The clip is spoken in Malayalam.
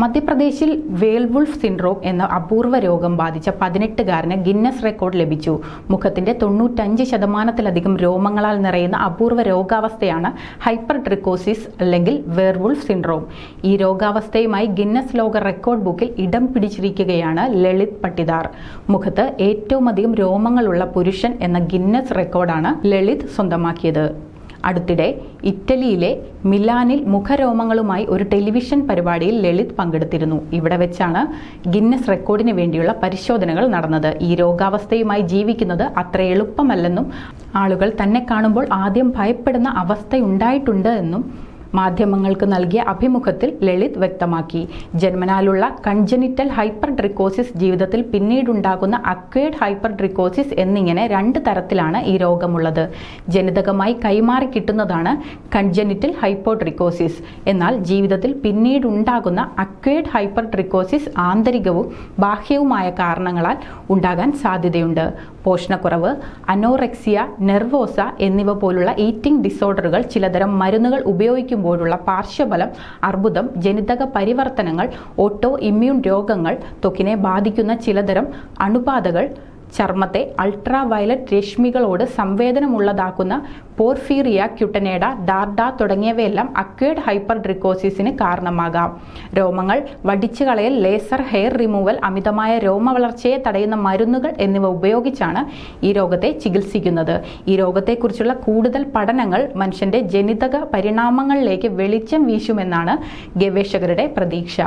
മധ്യപ്രദേശിൽ വേൾവുൾഫ് സിൻഡ്രോം എന്ന അപൂർവ രോഗം ബാധിച്ച പതിനെട്ടുകാരന് ഗിന്നസ് റെക്കോർഡ് ലഭിച്ചു. മുഖത്തിന്റെ തൊണ്ണൂറ്റഞ്ച് ശതമാനത്തിലധികം രോമങ്ങളാൽ നിറയുന്ന അപൂർവ രോഗാവസ്ഥയാണ് ഹൈപ്പർ ട്രിക്കോസിസ് അല്ലെങ്കിൽ വേർവുൾഫ് സിൻഡ്രോം. ഈ രോഗാവസ്ഥയുമായി ഗിന്നസ് ലോക റെക്കോർഡ് ബുക്കിൽ ഇടം പിടിച്ചിരിക്കുകയാണ് ലളിത് പട്ടിദാർ. മുഖത്ത് ഏറ്റവും അധികം രോമങ്ങളുള്ള പുരുഷൻ എന്ന ഗിന്നസ് റെക്കോർഡാണ് ലളിത് സ്വന്തമാക്കിയത്. അടുത്തിടെ ഇറ്റലിയിലെ മിലാനിൽ മുഖരോമങ്ങളുമായി ഒരു ടെലിവിഷൻ പരിപാടിയിൽ ലളിത് പങ്കെടുത്തിരുന്നു. ഇവിടെ വെച്ചാണ് ഗിന്നസ് റെക്കോർഡിന് വേണ്ടിയുള്ള പരിശോധനകൾ നടന്നത്. ഈ രോഗാവസ്ഥയുമായി ജീവിക്കുന്നത് അത്ര എളുപ്പമല്ലെന്നും ആളുകൾ തന്നെ കാണുമ്പോൾ ആദ്യം ഭയപ്പെടുന്ന അവസ്ഥയുണ്ടായിട്ടുണ്ട് എന്നും മാധ്യമങ്ങൾക്ക് നൽകിയ അഭിമുഖത്തിൽ ലളിത് വ്യക്തമാക്കി. ജന്മനാലുള്ള കൺജനിറ്റൽ ഹൈപ്പർ ഡ്രിക്കോസിസ് ജീവിതത്തിൽ പിന്നീടുണ്ടാകുന്ന അക്വേഡ് ഹൈപ്പർ ഡ്രിക്കോസിസ് എന്നിങ്ങനെ രണ്ട് തരത്തിലാണ് ഈ രോഗമുള്ളത്. ജനിതകമായി കൈമാറി കിട്ടുന്നതാണ് കൺജനിറ്റൽ ഹൈപ്പോട്രിക്കോസിസ്. എന്നാൽ ജീവിതത്തിൽ പിന്നീടുണ്ടാകുന്ന അക്വേഡ് ഹൈപ്പർ ഡ്രിക്കോസിസ് ആന്തരികവും ബാഹ്യവുമായ കാരണങ്ങളാൽ ഉണ്ടാകാൻ സാധ്യതയുണ്ട്. പോഷണക്കുറവ് അനോറെക്സിയ നെർവോസ എന്നിവ പോലുള്ള ഈറ്റിംഗ് ഡിസോർഡറുകൾ ചിലതരം മരുന്നുകൾ ഉപയോഗിക്കുമ്പോഴുള്ള പാർശ്വഫലം അർബുദം ജനിതക പരിവർത്തനങ്ങൾ ഓട്ടോ ഇമ്മ്യൂൺ രോഗങ്ങൾ ത്വക്കിനെ ബാധിക്കുന്ന ചിലതരം അണുബാധകൾ ചർമ്മത്തെ അൾട്രാ വയലറ്റ് രശ്മികളോട് സംവേദനമുള്ളതാക്കുന്ന പോർഫീറിയ ക്യുട്ടനേഡ ഡാർഡ തുടങ്ങിയവയെല്ലാം അക്വേഡ് ഹൈപ്പർ ഡ്രിക്കോസിസിന് കാരണമാകാം. രോമങ്ങൾ വടിച്ചു കളയൽ ലേസർ ഹെയർ റിമൂവൽ അമിതമായ രോമ വളർച്ചയെ തടയുന്ന മരുന്നുകൾ എന്നിവ ഉപയോഗിച്ചാണ് ഈ രോഗത്തെ ചികിത്സിക്കുന്നത്. ഈ രോഗത്തെക്കുറിച്ചുള്ള കൂടുതൽ പഠനങ്ങൾ മനുഷ്യന്റെ ജനിതക പരിണാമങ്ങളിലേക്ക് വെളിച്ചം വീശുമെന്നാണ് ഗവേഷകരുടെ പ്രതീക്ഷ.